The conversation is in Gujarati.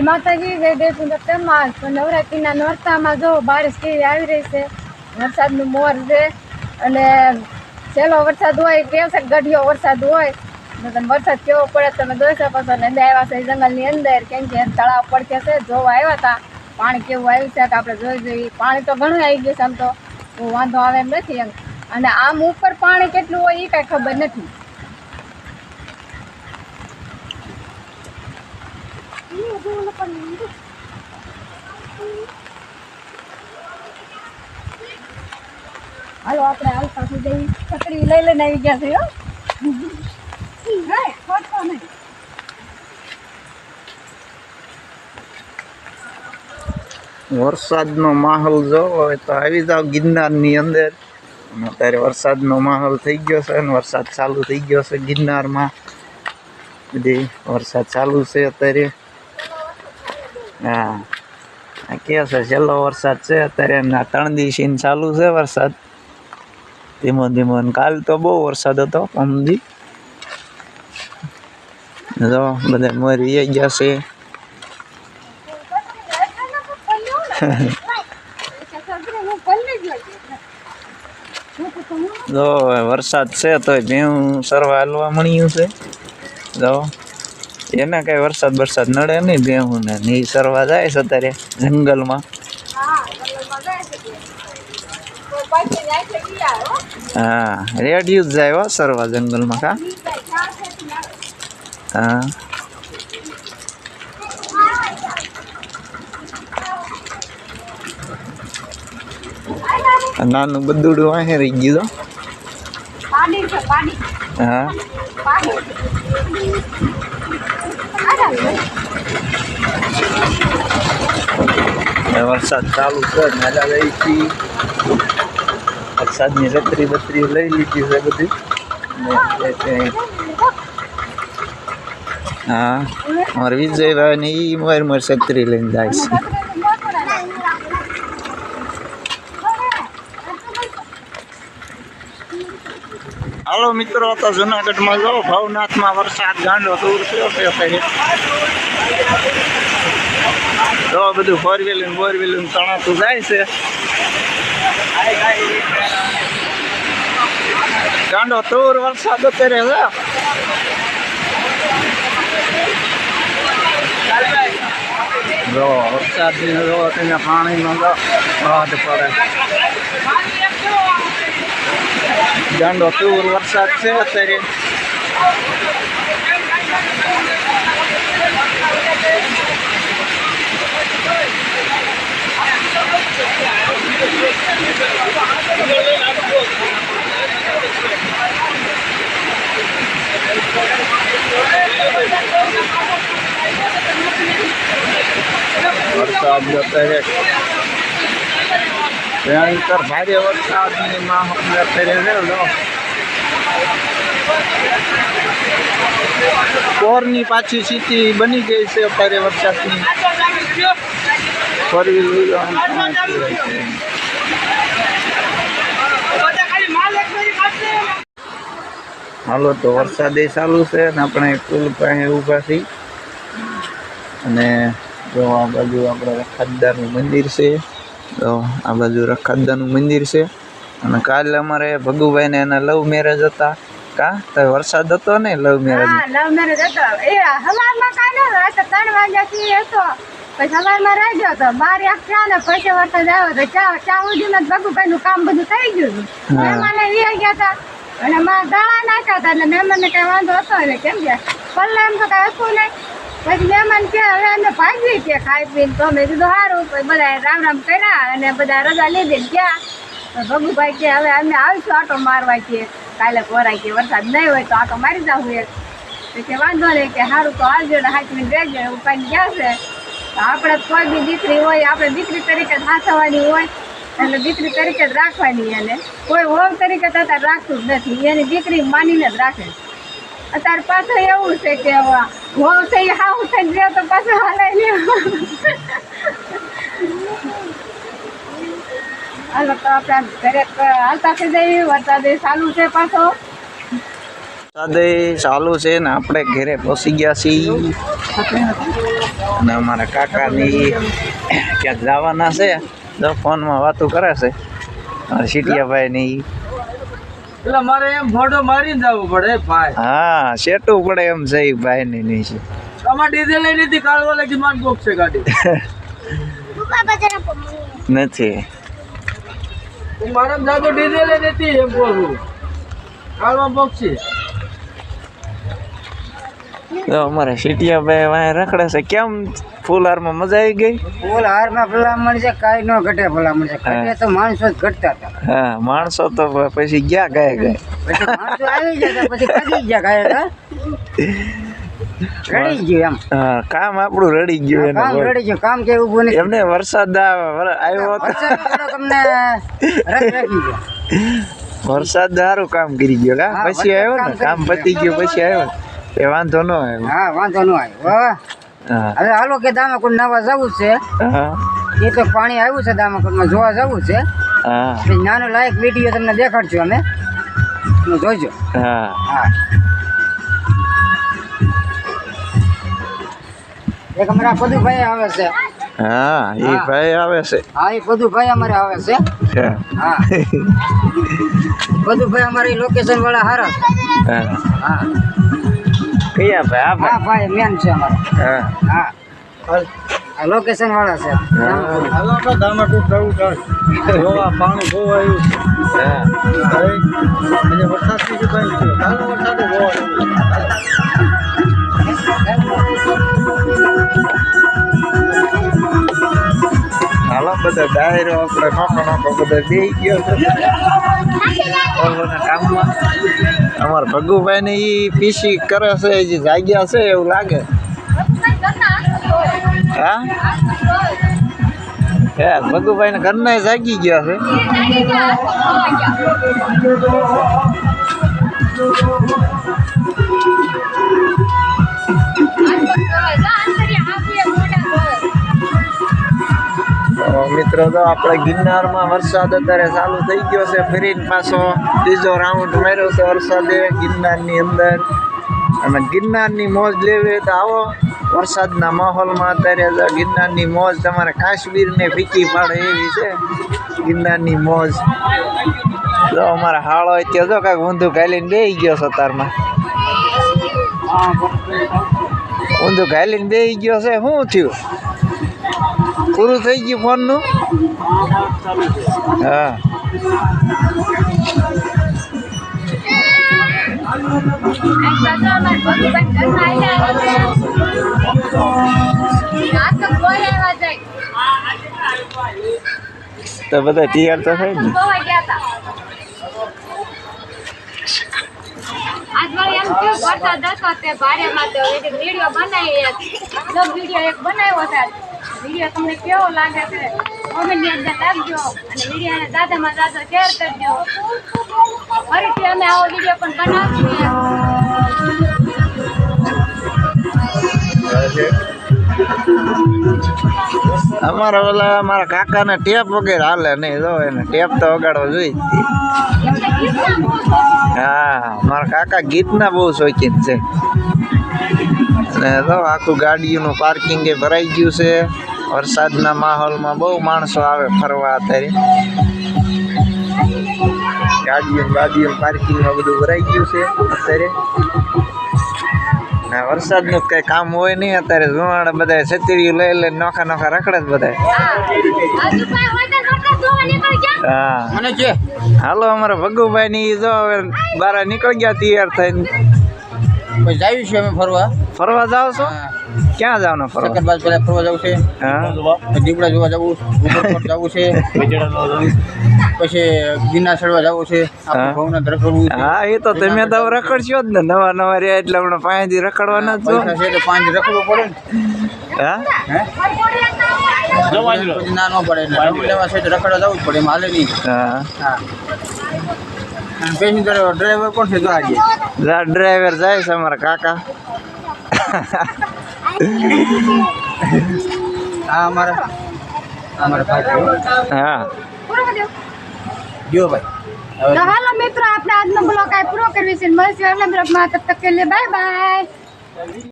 એ માતાજી, જય દેવકુંડ તેમાં તો નવરાત્રિના નોરતામાં જો બારિશ કેવી આવી રહી છે? વરસાદનું મોર છે અને છેલ્લો વરસાદ હોય, કે છે ગઢિયો વરસાદ હોય, તો તમે વરસાદ કેવો પડે તમે જોઈ શકો છો. ને આવ્યા છે જંગલની અંદર, કેમ કે તળાવ પડકે છે, જોવા આવ્યા હતા. પાણી કેવું આવ્યું છે કે આપણે જોઈ જોઈએ પાણી તો ઘણું આવી ગયું છે આમ તો. વાંધો આવે એમ નથી એમ. અને આમ ઉપર પાણી કેટલું હોય એ કાંઈ ખબર નથી. હાલો, આપણે હાલતા સુધી છત્રી લઈ લઈને આવી ગયા છે. વરસાદનો માહોલ જોવો હોય તો આવી જાવ ગિરનારની અંદર. અત્યારે વરસાદનો માહોલ થઈ ગયો છે અને વરસાદ ચાલુ થઈ ગયો છે ગિરનારમાં. બધી વરસાદ ચાલુ છે અત્યારે. હા. કે છે? છેલ્લો વરસાદ છે અત્યારે એમના ત્રણ દિવસીન ચાલુ છે વરસાદ. ધીમો ધીમો કાલ તો બહુ વરસાદ હતો અમદી જો બધા મરી ગયા છે. જો વરસાદ છે તો ભેવું સરવા હાલવા મળ્યું છે. જો. એને કઈ વરસાદ વરસાદ નડે નહીં ગેહું ને નહીં સરવા જાય છે અત્યારે જંગલમાં. હા રેડિયું જ જાય હો સરવા જંગલમાં કા? હા. નાનું બધું વાહે રહી ગયું પાડી છે પાડી હા. આરામ વરસાદ ચાલુ છે મેલા રહી હતી વરસાદની છત્રી બત્રી લઈ લીધી છે બધી. એ હા. મારે વિજયભાઈ ને ઈ મારી મારી છત્રી લઈને જાય છે હાલો મિત્રો, તો જુનાગઢમાં જાઓ ભવનાથમાં વરસાદ ગાંડો દૂર થયો થયો અત્યારે તો બધું ફોર વ્હીલર ફોર વ્હીલર તણાતું જાય છે. ગાંડો તૂર વરસાદ અત્યારે છે જો વરસાદની જો પાણીનો જો પડે. ગાંડો તૂર વરસાદ છે અત્યારે? વરસાદ અત્યારે ભયંકર ભારે વરસાદની માહોલ અત્યારે કોરની પાછી સ્થિતિ બની ગઈ છે ભારે વરસાદની? ફરી હાલો તો વરસાદ એ ચાલુ છે અને આપણે પુલ પાસે ઊભા છીએ. અને જો આ બાજુ આપણે ખાદદારનું મંદિર છે. તો આ બાજુ રખાદાનું મંદિર છે. અને કાલે અમારે ભગુભાઈને એના લવ મેરેજ હતા. કા? તો વરસાદ હતો ને લવ મેરેજ લવ મેરેજ હતો. એ હવારમાં કાંઈ ન રાતે ત્રણ વાગ્યાથી હતો. પછી સવારમાં રહી ગયો હતો. બાર એક ચા ને પછી વરસાદ આવ્યો તો ચા ચા જ ભગુભાઈ નું કામ બધું થઈ ગયું હતું. મહેમાને વી ગયા હતા. અને માં ગાળા નાખ્યા હતા. એટલે મહેમાનને કઈ વાંધો હતો ને કેમ ગયા પલ્લા એમ તો કઈ હતું નહીં. પછી મહેમાન કે હવે અમે ભાગવી છે ખાઈ પીને, તો અમે કીધું સારું પછી બધા રામ રામ કર્યા અને બધા રજા લીધી ગયા. ભગુભાઈ કે હવે અમે આવીશું આટો મારવા કે કાલે કોરાય કે વરસાદ નહીં હોય તો આટો મારી જાવ એક કે વાંધો નહીં કે સારું તો આવજો ને હાચવીને રહેજો કઈ ગયા છે. તો આપણે કોઈ બી દીકરી હોય, આપણે દીકરી તરીકે હાથવાની હોય, એટલે દીકરી તરીકે જ રાખવાની એને. કોઈ હોવ તરીકે તો રાખતું જ નથી, એની દીકરી માનીને જ રાખે. અત્યારે પાછું એવું છે કે હોવ થઈ હાવ થઈ ગયો તો પાછું હલાઈ લે હાલો, તો આપણે ઘરે હાલતા થઈ જઈએ વરસાદ ચાલુ છે પાછો. વરસાદે ચાલુ છે ને આપણે ઘરે પહોંચી ગયા છીએ. અને અમારા કાકાની ક્યાંક જવાના છે, તો ફોનમાં વાતો કરે છે. સીટિયાભાઈની એટલે મારે એમ ફોટો મારીને જવું પડે ભાઈ. હા શેટું પડે એમ છે ભાઈ ની નહીં છે આમાં ડીઝલ લઈ નથી કાળવા લગી માન બોક છે ગાડી. નથી. મારે જાતો ડીઝલ નથી એમ બોલું. કાળવા બોક છે. તો અમારે સીટિયાભાઈ વાય રખડે છે. કેમ ફૂલહારમાં મજા આવી ગઈ? ફૂલ હારમાં ભલામણ છે કાંઈ ન ઘટે ભલામણ છે ઘટે તો માણસો જ ઘટતા હતા. હા માણસો તો પછી ગયા ગયા ગયા. પછી માણસો આવી ગયા પછી કદી ગયા રડી ગયું એમ. હા કામ આપણું રડી ગયું એને કામ રડી ગયું કામ કે ઊભું નથી એમને વરસાદ આવ્યો હતો. વરસાદ થોડોક રસ રાખી ગયો. વરસાદ સારું કામ કરી ગયો કા? હા, પછી આવ્યો ને? કામ પતી ગયું પછી આવ્યો એ વાંધો ન હા વાંધો ન. હા. હવે હાલો કે દામાકુંડ નવા જવું છે. એ તો પાણી આવ્યું છે દામાકુંડમાં જોવા જવું છે. નાનો લાયક વીડિયો તમને દેખાડશું અમે. જોજો. હા. હા. એક અમારા પદુભાઈ આવે છે. હા એ. ભાઈ આવે છે. હા એ પદુભાઈ અમારે આવે છે. હા. બધું પદુભાઈ અમારી લોકેશન વાળા હારા હા. હા. કયા ભાઈ આ હા ભાઈ ભાઈ મેન છે અમારે. હા. હા. આ લોકેશન વાળા છે. હા. હાલો તો ધામાકુંડ થવું થાય જોવા પાણી બહુ આવ્યું હા. અને વરસાદથી ભાઈ છે? કાલો વરસાદ બહુ આવ્યો. હાલો બધા ડાયરો, આપણે નોખો નોખો બધા બેસી ગયો કામમાં અમારા ભગુભાઈ ને ઈ પીસી કરે છે જે જાગ્યા છે એવું લાગે. હા? હે ભગુભાઈ ને ઘરના જાગી ગયા છે. મિત્રો તો આપણે ગિરનારમાં વરસાદ અત્યારે ચાલુ થઈ ગયો છે. ફરીને પાછો ત્રીજો રાઉન્ડ માર્યો છે વરસાદે ગિરનારની અંદર. અને ગિરનારની મોજ લેવી તો આવો વરસાદના માહોલમાં અત્યારે ગિરનારની મોજ તમારે કાશ્મીરને ફીકી પાડે એવી છે. ગિરનારની મોજ. જો અમારા હાળો અત્યારે જો કાંઈક ઊંધું ઘાલીને બેસી ગયો છે તારમાં ઊંધું ઘાલીને બેસી ગયો છે. શું થયું? પૂરું થઈ ગયું ફોનનું? હા. તો બધા તૈયાર તો થાય ને? આજ મારે એમ થયું વરસાદ તે ભારેમાં તો વીડિયો બનાવી વીડિયો એક બનાવ્યો છે. વીડિયો તમને કેવો લાગે છે? કોમેન્ટની અંદર લાગજો અને વિડીયોને દાદામાં દાદા શેર કરજો. ફરીથી અમે આવો વીડિયો પણ બનાવીએ. અમારા ઓલા અમારા કાકાને ટેપ વગેરે હાલે નહીં, જો એને ટેપ તો વગાડવો જોઈએ. હા, મારા કાકા ગીતના બહુ શોખીન છે. અને તો આખું ગાડીઓનું પાર્કિંગ એ ભરાઈ ગયું છે. વરસાદના માહોલમાં બહુ માણસો આવે ફરવા અત્યારે. ગાડીઓ બાડીઓ પાર્કિંગમાં બધું ભરાઈ ગયું છે અત્યારે. ને વરસાદનું કઈ કામ હોય નહીં અત્યારે. ધુવાડા બધા છત્રીઓ લઈ લઈને નોખા નોખા રખડે જ બધા હજુ કાંઈ હોય તો વરસાદ જોવા નીકળી ગયા હા. મને છે હાલો અમારા ભગુભાઈ ની જો હવે બાર નીકળી ગયા તૈયાર થઈને. પછી જાવી છે અમે ફરવા? ફરવા જાવ છો? ક્યાં જવાનો ફરવા? સકરબાજ પેલા ફરવા જવું છે. હા? દીપડા જોવા જવું જવું છે. પછી ગિરનાર ચડવા જવું છે. આપણે ભવનાથ રખડવું હા એ તો તમે તો રખડશો જ ને. નવા નવા રહ્યા એટલે હમણાં પાંચથી રખડવાના જ છો. છે તો પાંચ રખડવું પડે ને. હા? ના ન પડે એટલે છે તો રખડવા જવું જ પડે. એમાં હાલે નહીં. હા. હા. પેસેન્જર ડ્રાઈવર કોણ છે? જો આજે. ડ્રાઈવર જાય છે અમારા કાકા. હા અમારા અમારા ભાઈ હા. જો ભાઈ. હવે તો હાલો મિત્રો આપણે આજનો બ્લોગ આ પૂરો કરવી છે મળશું આગલા બ્લોગમાં. તબ તક કે લે બાય બાય